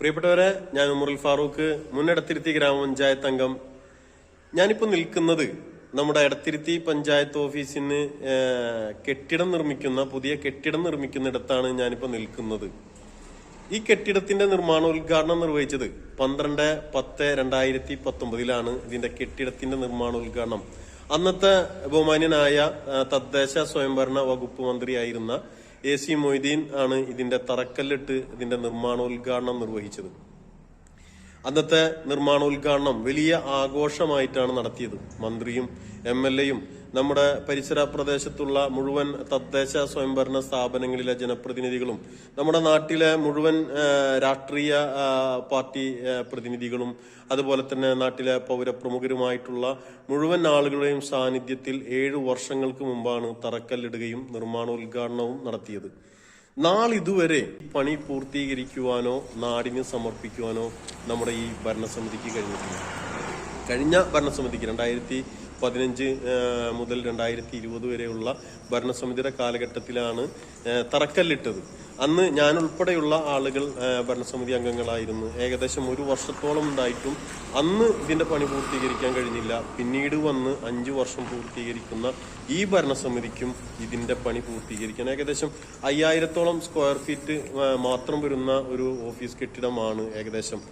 പ്രിയപ്പെട്ടവരെ ഞാൻ ഉമറുൽ ഫാറൂഖ് മുൻ എടത്തിരുത്തി ഗ്രാമപഞ്ചായത്ത് അംഗം. ഞാനിപ്പോ നിൽക്കുന്നത് നമ്മുടെ എടത്തിരുത്തി പഞ്ചായത്ത് ഓഫീസിന് കെട്ടിടം നിർമ്മിക്കുന്ന പുതിയ കെട്ടിടം നിർമ്മിക്കുന്ന നിർമ്മിക്കുന്നിടത്താണ് ഞാനിപ്പോ നിൽക്കുന്നത്. ഈ കെട്ടിടത്തിന്റെ നിർമ്മാണോദ്ഘാടനം നിർവഹിച്ചത് പന്ത്രണ്ട് പത്ത് രണ്ടായിരത്തി പത്തൊമ്പതിലാണ് ഇതിന്റെ കെട്ടിടത്തിന്റെ നിർമ്മാണോദ്ഘാടനം. അന്നത്തെ ബഹുമാന്യനായ തദ്ദേശ സ്വയംഭരണ വകുപ്പ് മന്ത്രിയായിരുന്ന എ സി മൊയ്തീൻ ആണ് ഇതിന്റെ തറക്കല്ലിട്ട് ഇതിന്റെ നിർമ്മാണോദ്ഘാടനം നിർവഹിച്ചത്. അന്നത്തെ നിർമ്മാണോദ്ഘാടനം വലിയ ആഘോഷമായിട്ടാണ് നടത്തിയത്. മന്ത്രിയും എം എൽ എയും നമ്മുടെ പരിസര പ്രദേശത്തുള്ള മുഴുവൻ തദ്ദേശ സ്വയംഭരണ സ്ഥാപനങ്ങളിലെ ജനപ്രതിനിധികളും നമ്മുടെ നാട്ടിലെ മുഴുവൻ രാഷ്ട്രീയ പാർട്ടി പ്രതിനിധികളും അതുപോലെ തന്നെ നാട്ടിലെ പൗരപ്രമുഖരുമായിട്ടുള്ള മുഴുവൻ ആളുകളുടെയും സാന്നിധ്യത്തിൽ ഏഴ് വർഷങ്ങൾക്ക് മുമ്പാണ് തറക്കല്ലിടുകയും നിർമ്മാണോദ്ഘാടനവും നടത്തിയത്. നാളിതുവരെ പണി പൂർത്തീകരിക്കുവാനോ നാടിന് സമർപ്പിക്കുവാനോ നമ്മുടെ ഈ ഭരണസമിതിക്ക് കഴിഞ്ഞിട്ടില്ല. കഴിഞ്ഞ ഭരണസമിതിക്ക് രണ്ടായിരത്തി പതിനഞ്ച് മുതൽ രണ്ടായിരത്തി ഇരുപത് വരെയുള്ള ഭരണസമിതിയുടെ കാലഘട്ടത്തിലാണ് തറക്കല്ലിട്ടത്. അന്ന് ഞാൻ ഉൾപ്പെടെയുള്ള ആളുകൾ ഭരണസമിതി അംഗങ്ങളായിരുന്നു. ഏകദേശം ഒരു വർഷത്തോളം ഉണ്ടായിട്ടും അന്ന് ഇതിന്റെ പണി പൂർത്തീകരിക്കാൻ കഴിഞ്ഞില്ല. പിന്നീട് വന്ന് അഞ്ച് വർഷം പൂർത്തീകരിക്കുന്ന ഈ ഭരണസമിതിക്കും ഇതിന്റെ പണി പൂർത്തീകരിക്കാൻ ഏകദേശം അയ്യായിരത്തോളം സ്ക്വയർ ഫീറ്റ് മാത്രം വരുന്ന ഒരു ഓഫീസ് കെട്ടിടമാണ് ഏകദേശം.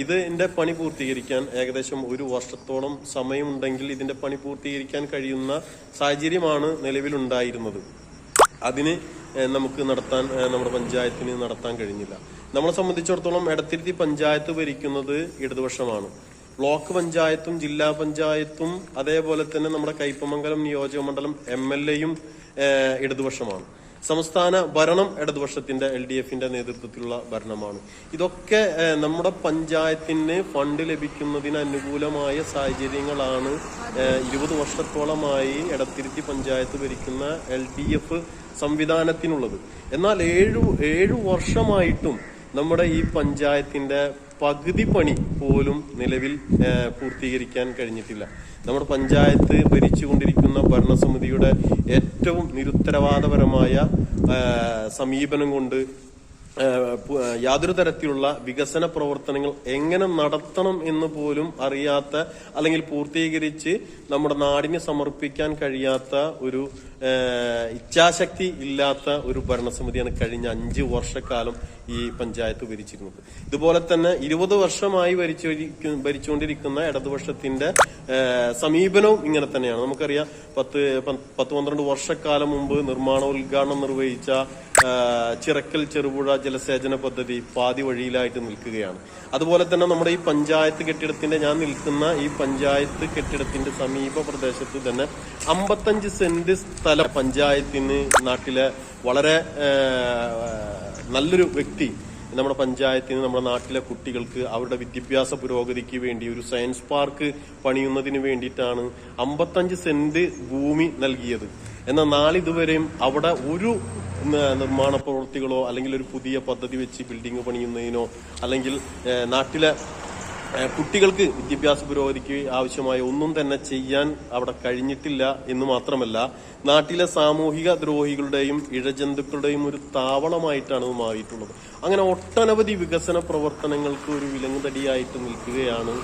ഇതിന്റെ പണി പൂർത്തീകരിക്കാൻ ഏകദേശം ഒരു വർഷത്തോളം സമയമുണ്ടെങ്കിൽ ഇതിന്റെ പണി പൂർത്തീകരിക്കാൻ കഴിയുന്ന സാഹചര്യമാണ് നിലവിലുണ്ടായിരുന്നത്. അതിന് നമുക്ക് നടത്താൻ നമ്മുടെ പഞ്ചായത്തിന് നടത്താൻ കഴിഞ്ഞില്ല. നമ്മളെ സംബന്ധിച്ചിടത്തോളം എടത്തിരുത്തി പഞ്ചായത്ത് ഭരിക്കുന്നത് ഇടതുപക്ഷമാണ്. ബ്ലോക്ക് പഞ്ചായത്തും ജില്ലാ പഞ്ചായത്തും അതേപോലെ തന്നെ നമ്മുടെ കയ്പമംഗലം നിയോജക മണ്ഡലം എം എൽ എയും ഇടതുപക്ഷമാണ്. സംസ്ഥാന ഭരണം ഇടതുപക്ഷത്തിന്റെ എൽ ഡി എഫിന്റെ നേതൃത്വത്തിലുള്ള ഭരണമാണ്. ഇതൊക്കെ നമ്മുടെ പഞ്ചായത്തിന് ഫണ്ട് ലഭിക്കുന്നതിന് അനുകൂലമായ സാഹചര്യങ്ങളാണ് ഇരുപത് വർഷത്തോളമായി എടത്തിരുത്തി പഞ്ചായത്ത് ഭരിക്കുന്ന എൽ ഡി എഫ് സംവിധാനത്തിനുള്ളത്. എന്നാൽ ഏഴു ഏഴു വർഷമായിട്ടും നമ്മുടെ ഈ പഞ്ചായത്തിന്റെ പകുതി പണി പോലും നിലവിൽ പൂർത്തീകരിക്കാൻ കഴിഞ്ഞിട്ടില്ല. നമ്മുടെ പഞ്ചായത്ത് ഭരിച്ചുകൊണ്ടിരിക്കുന്ന ഭരണസമിതിയുടെ ഏറ്റവും നിരുത്തരവാദപരമായ സമീപനം കൊണ്ട് യാതൊരു തരത്തിലുള്ള വികസന പ്രവർത്തനങ്ങൾ എങ്ങനെ നടത്തണം എന്ന് പോലും അറിയാത്ത അല്ലെങ്കിൽ പൂർത്തീകരിച്ച് നമ്മുടെ നാടിന് സമർപ്പിക്കാൻ കഴിയാത്ത ഒരു ഇച്ഛാശക്തി ഇല്ലാത്ത ഒരു ഭരണസമിതിയാണ് കഴിഞ്ഞ അഞ്ച് വർഷക്കാലം ഈ പഞ്ചായത്ത് ഭരിച്ചിരുന്നത്. ഇതുപോലെ തന്നെ ഇരുപത് വർഷമായി ഭരിച്ചു ഭരിച്ചുകൊണ്ടിരിക്കുന്ന ഇടതുപക്ഷത്തിന്റെ സമീപനവും ഇങ്ങനെ തന്നെയാണ്. നമുക്കറിയാം പത്ത് പത്ത് പന്ത്രണ്ട് വർഷക്കാലം മുമ്പ് നിർമ്മാണോദ്ഘാടനം നിർവഹിച്ച ചിറക്കൽ ചെറുപുഴ ജലസേചന പദ്ധതി പാതി വഴിയിലായിട്ട് നിൽക്കുകയാണ്. അതുപോലെ തന്നെ നമ്മുടെ ഈ പഞ്ചായത്ത് കെട്ടിടത്തിന്റെ ഞാൻ നിൽക്കുന്ന ഈ പഞ്ചായത്ത് കെട്ടിടത്തിന്റെ സമീപ പ്രദേശത്ത് തന്നെ അമ്പത്തഞ്ച് സെന്റ് സ്ഥല പഞ്ചായത്തിന് നാട്ടിലെ വളരെ നല്ലൊരു വ്യക്തി നമ്മുടെ പഞ്ചായത്തിന് നമ്മുടെ നാട്ടിലെ കുട്ടികൾക്ക് അവരുടെ വിദ്യാഭ്യാസ പുരോഗതിക്ക് വേണ്ടി ഒരു സയൻസ് പാർക്ക് പണിയുന്നതിന് വേണ്ടിയിട്ടാണ് അമ്പത്തഞ്ച് സെന്റ് ഭൂമി നൽകിയത്. എന്നാൽ നാളിതുവരെയും അവിടെ ഒരു നിർമ്മാണ പ്രവൃത്തികളോ അല്ലെങ്കിൽ ഒരു പുതിയ പദ്ധതി വെച്ച് ബിൽഡിംഗ് പണിയുന്നതിനോ അല്ലെങ്കിൽ നാട്ടിലെ കുട്ടികൾക്ക് വിദ്യാഭ്യാസ പുരോഗതിക്ക് ആവശ്യമായ ഒന്നും തന്നെ ചെയ്യാൻ അവിടെ കഴിഞ്ഞിട്ടില്ല എന്ന് മാത്രമല്ല നാട്ടിലെ സാമൂഹിക ദ്രോഹികളുടെയും ഇഴജന്തുക്കളുടെയും ഒരു താവളമായിട്ടാണ് മാറിയിട്ടുള്ളത്. അങ്ങനെ ഒട്ടനവധി വികസന പ്രവർത്തനങ്ങൾക്ക് ഒരു വിലങ്ങുതടിയായിട്ട് നിൽക്കുകയാണ്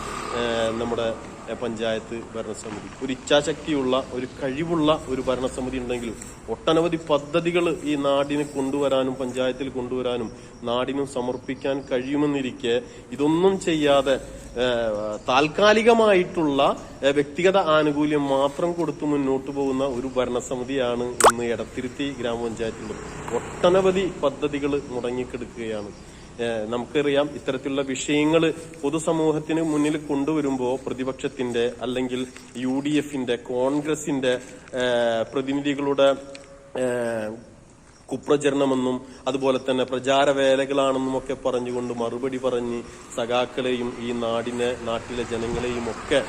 നമ്മുടെ പഞ്ചായത്ത് ഭരണസമിതി. ഒരു ഇച്ഛാശക്തിയുള്ള ഒരു കഴിവുള്ള ഒരു ഭരണസമിതി ഉണ്ടെങ്കിൽ ഒട്ടനവധി പദ്ധതികൾ ഈ നാടിന് കൊണ്ടുവരാനും പഞ്ചായത്തിൽ കൊണ്ടുവരാനും നാടിനും സമർപ്പിക്കാൻ കഴിയുമെന്നിരിക്കെ ഇതൊന്നും ചെയ്യാതെ താൽക്കാലികമായിട്ടുള്ള വ്യക്തിഗത ആനുകൂല്യം മാത്രം കൊടുത്തു മുന്നോട്ട് പോകുന്ന ഒരു ഭരണസമിതിയാണ് ഇന്ന് എടത്തിരുത്തി ഗ്രാമപഞ്ചായത്തിലുള്ളത്. ഒട്ടനവധി പദ്ധതികൾ മുടങ്ങിക്കിടക്കുകയാണ്. നമുക്കറിയാം ഇത്തരത്തിലുള്ള വിഷയങ്ങൾ പൊതുസമൂഹത്തിന് മുന്നിൽ കൊണ്ടുവരുമ്പോൾ പ്രതിപക്ഷത്തിന്റെ അല്ലെങ്കിൽ യു ഡി എഫിന്റെ കോൺഗ്രസിന്റെ പ്രതിനിധികളുടെ കുപ്രചരണമെന്നും അതുപോലെ തന്നെ പ്രചാരവേലകളാണെന്നും ഒക്കെ പറഞ്ഞുകൊണ്ട് മറുപടി പറഞ്ഞ് സഖാക്കളെയും ഈ നാടിനെ നാട്ടിലെ ജനങ്ങളെയും ഒക്കെ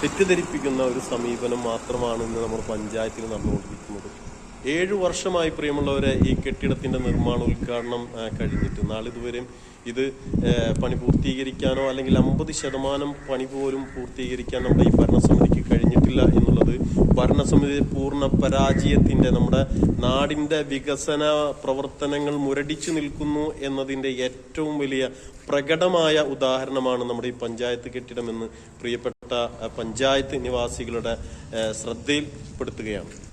തെറ്റിദ്ധരിപ്പിക്കുന്ന ഒരു സമീപനം മാത്രമാണ് ഇന്ന് നമ്മുടെ പഞ്ചായത്തിൽ നടന്നുകൊണ്ടിരിക്കുന്നത്. ഏഴു വർഷമായി പ്രിയമുള്ളവരെ ഈ കെട്ടിടത്തിന്റെ നിർമ്മാണ ഉദ്ഘാടനം കഴിഞ്ഞിട്ട്. നാളിതുവരെയും ഇത് പണി പൂർത്തീകരിക്കാനോ അല്ലെങ്കിൽ അമ്പത് ശതമാനം പണി പോലും പൂർത്തീകരിക്കാൻ നമ്മുടെ ഈ ഭരണസമിതിക്ക് കഴിഞ്ഞിട്ടില്ല എന്നുള്ളത് ഭരണസമിതി പൂർണ പരാജയത്തിന്റെ നമ്മുടെ നാടിന്റെ വികസന പ്രവർത്തനങ്ങൾ മുരടിച്ചു നിൽക്കുന്നു എന്നതിന്റെ ഏറ്റവും വലിയ പ്രകടമായ ഉദാഹരണമാണ് നമ്മുടെ ഈ പഞ്ചായത്ത് കെട്ടിടമെന്ന് പ്രിയപ്പെട്ട പഞ്ചായത്ത് നിവാസികളുടെ ശ്രദ്ധയിൽപ്പെടുത്തുകയാണ്.